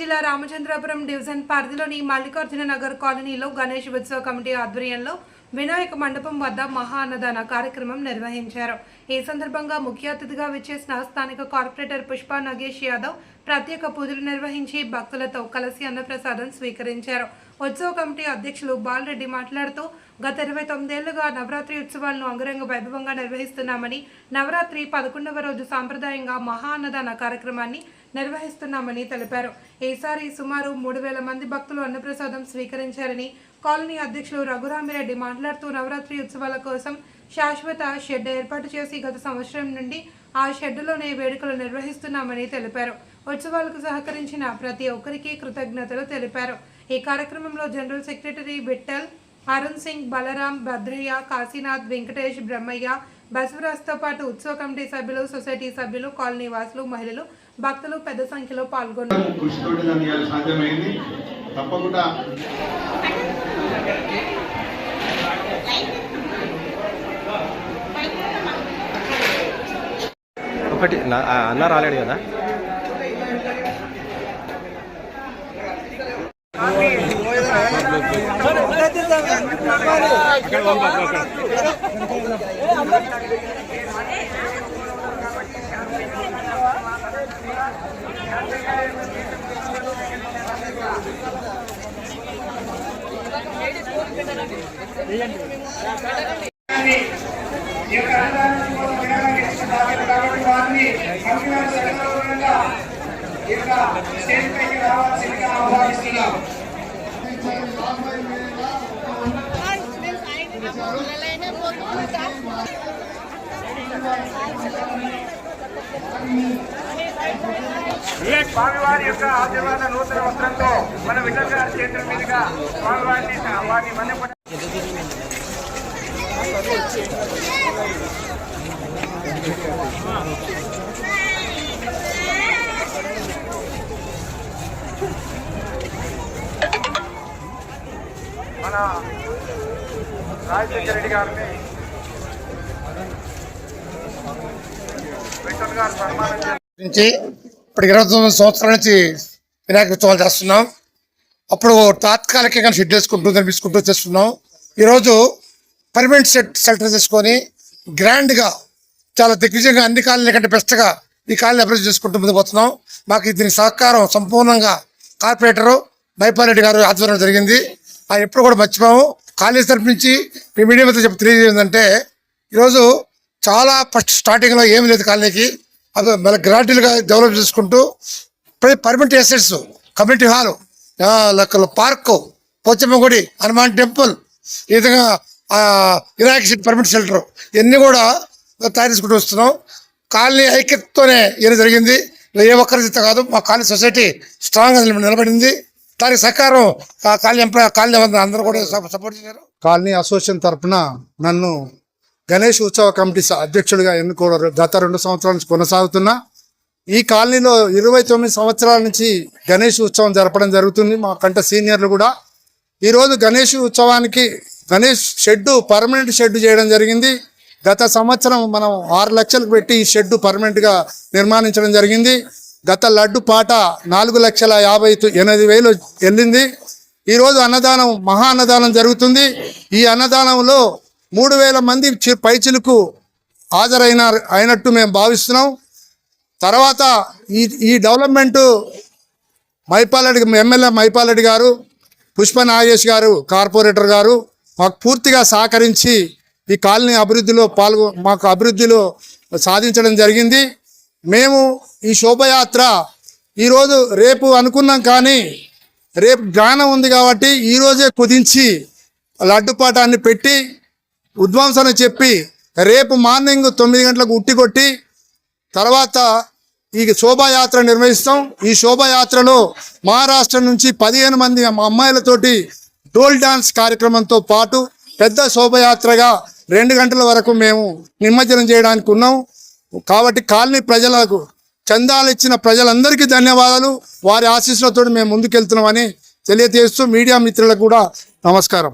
జిల్లా రామచంద్రపురం డివిజన్ పరిధిలోని మల్లికార్జున నగర్ కాలనీలో గణేష్ ఉత్సవ కమిటీ ఆధ్వర్యంలో వినాయక మండపం వద్ద మహా అన్నదాన కార్యక్రమం నిర్వహించారు. ఈ సందర్భంగా ముఖ్య అతిథిగా విచ్చేసిన స్థానిక కార్పొరేటర్ పుష్ప నగేష్ యాదవ్ ప్రత్యేక పూజలు నిర్వహించి భక్తులతో కలిసి అన్నప్రసాదం స్వీకరించారు. ఉత్సవ కమిటీ అధ్యక్షులు బాలరెడ్డి మాట్లాడుతూ గత ఇరవై తొమ్మిదేళ్ళుగా నవరాత్రి ఉత్సవాలను అంగరంగ వైభవంగా నిర్వహిస్తున్నామని నవరాత్రి పదకొండవ రోజు సాంప్రదాయంగా మహా అన్నదాన కార్యక్రమాన్ని నిర్వహిస్తున్నామని తెలిపారు. ఈసారి సుమారు మూడు వేల మంది భక్తులు అన్నప్రసాదం స్వీకరించారని కాలనీ అధ్యక్షులు రఘురామిరెడ్డి మాట్లాడుతూ నవరాత్రి ఉత్సవాల కోసం శాశ్వత షెడ్ ఏర్పాటు చేసి గత సంవత్సరం నుండి ఆ షెడ్డులోనే వేడుకలు నిర్వహిస్తున్నామని తెలిపారు. ఉత్సవాలకు సహకరించిన ప్రతి ఒక్కరికి కృతజ్ఞతలు తెలిపారు. ఈ కార్యక్రమంలో జనరల్ సెక్రటరీ బిట్టల్ అరుణ్ సింగ్ బలరాం భద్రయ్య కాశీనాథ్ వెంకటేష్ బ్రహ్మయ్య బసవరాజ్తో పాటు ఉత్సవ కమిటీ సభ్యులు సొసైటీ సభ్యులు కాలనీ వాసులు మహిళలు భక్తులు పెద్ద సంఖ్యలో పాల్గొన్నారు. తప్పకుండా. ఒకటి అన్న రాలేడు కదా? ఈ యొక్క అన్నదానం కోసం కాబట్టి వారిని ఈ యొక్క స్టేజ్ పైకి రావాల్సిందిగా ఆహ్వానిస్తున్నాం స్వామివారి యొక్క ఆశీర్వాద నూతన వస్త్రంతో మన విఠల్ గారి చేతుల మీదుగా స్వామివారిని వారిని మన్యపడ మన రాజశేఖర రెడ్డి గారిని నుంచి ఇప్పుడు ఇరవై తొమ్మిది సంవత్సరాల నుంచి వినాయక ఉత్సవాలు చేస్తున్నాం. అప్పుడు తాత్కాలికంగా షెడ్ వేసుకుంటూ కనిపించుకుంటూ చేస్తున్నాం ఈరోజు పర్మనెంట్ సెట్ సెల్టర్ చేసుకొని గ్రాండ్గా చాలా దిగ్విజయంగా అన్ని కాలనీ కంటే బెస్ట్గా ఈ కాలనీ అభివృద్ధి చేసుకుంటూ ముందుకు పోతున్నాం. మాకు దీనికి సహకారం సంపూర్ణంగా కార్పొరేటరు మైపారెడ్డి గారు ఆధ్వర్యంలో జరిగింది. ఆయన ఎప్పుడు కూడా మర్చిపోము. కాలేజ్ తరపు నుంచి మీ మీడియా మీద చెప్పి తెలియజేయందంటే ఈరోజు చాలా ఫస్ట్ స్టార్టింగ్లో ఏమి లేదు కాలనీకి. అది మన గ్రాడ్యువల్గా డెవలప్ చేసుకుంటూ పర్మనెంట్ ఎసెట్స్ కమ్యూనిటీ హాల్ లెక్కల పార్కు పోచమ్మ గుడి హనుమాన్ టెంపుల్ ఈ విధంగా ఆ, పర్మనెంట్ షెల్టర్ ఇవన్నీ కూడా తయారు చేసుకుంటూ వస్తున్నాం. కాలనీ ఐక్యతతోనే ఇవన్నీ జరిగింది. ఏ ఒక్కరి చేత కాదు మా కాలనీ సొసైటీ స్ట్రాంగ్గా నిలబడింది. దానికి సహకారం ఆ కాలనీ ఎంప్లాయ్ కాలనీ అందరూ కూడా సపోర్ట్ చేశారు. కాలనీ అసోసియేషన్ తరపున నన్ను గణేష్ ఉత్సవ కమిటీ అధ్యక్షుడిగా ఎన్నుకోవడం గత రెండు సంవత్సరాల నుంచి కొనసాగుతున్నా. ఈ కాలనీలో ఇరవై తొమ్మిది సంవత్సరాల నుంచి గణేష్ ఉత్సవం జరపడం జరుగుతుంది. మా కంట సీనియర్లు కూడా. ఈరోజు గణేష్ ఉత్సవానికి గణేష్ షెడ్డు పర్మనెంట్ షెడ్డు చేయడం జరిగింది. గత సంవత్సరం మనం ఆరు లక్షలకు పెట్టి ఈ షెడ్డు పర్మనెంట్గా నిర్మాణించడం జరిగింది. గత లడ్డు పాట నాలుగు లక్షల యాభై ఎనిమిది వేలు వెళ్ళింది. ఈరోజు అన్నదానం మహా అన్నదానం జరుగుతుంది. ఈ అన్నదానంలో మూడు వేల మంది చి- పైచిలకు హాజరైన అయినట్టు మేము భావిస్తున్నాం. తర్వాత ఈ ఈ డెవలప్మెంట్ మైపాలరెడ్డి ఎమ్మెల్యే మైపాలరెడ్డి గారు పుష్ప నాగేష్ గారు కార్పొరేటర్ గారు మాకు పూర్తిగా సహకరించి ఈ కాలనీ అభివృద్ధిలో పాల్గొ మాకు అభివృద్ధిలో సాధించడం జరిగింది. మేము ఈ శోభయాత్ర ఈరోజు రేపు అనుకున్నాం కానీ రేపు జ్ఞానం ఉంది కాబట్టి ఈరోజే కుదించి లడ్డుపాటాన్ని పెట్టి ఉద్వాంసన చెప్పి రేపు మార్నింగ్ తొమ్మిది గంటలకు ఉట్టి కొట్టి తర్వాత ఈ శోభాయాత్ర నిర్వహిస్తాం. ఈ శోభాయాత్రలో మహారాష్ట్ర నుంచి పదిహేను మంది మా అమ్మాయిలతోటి డోల్ డాన్స్ కార్యక్రమంతో పాటు పెద్ద శోభయాత్రగా రెండు గంటల వరకు మేము నిమజ్జనం చేయడానికి ఉన్నాం. కాబట్టి కాలనీ ప్రజలకు చందాలు ఇచ్చిన ప్రజలందరికీ ధన్యవాదాలు. వారి ఆశీస్సులతో మేము ముందుకెళ్తున్నామని తెలియజేస్తూ మీడియా మిత్రులకు కూడా నమస్కారం.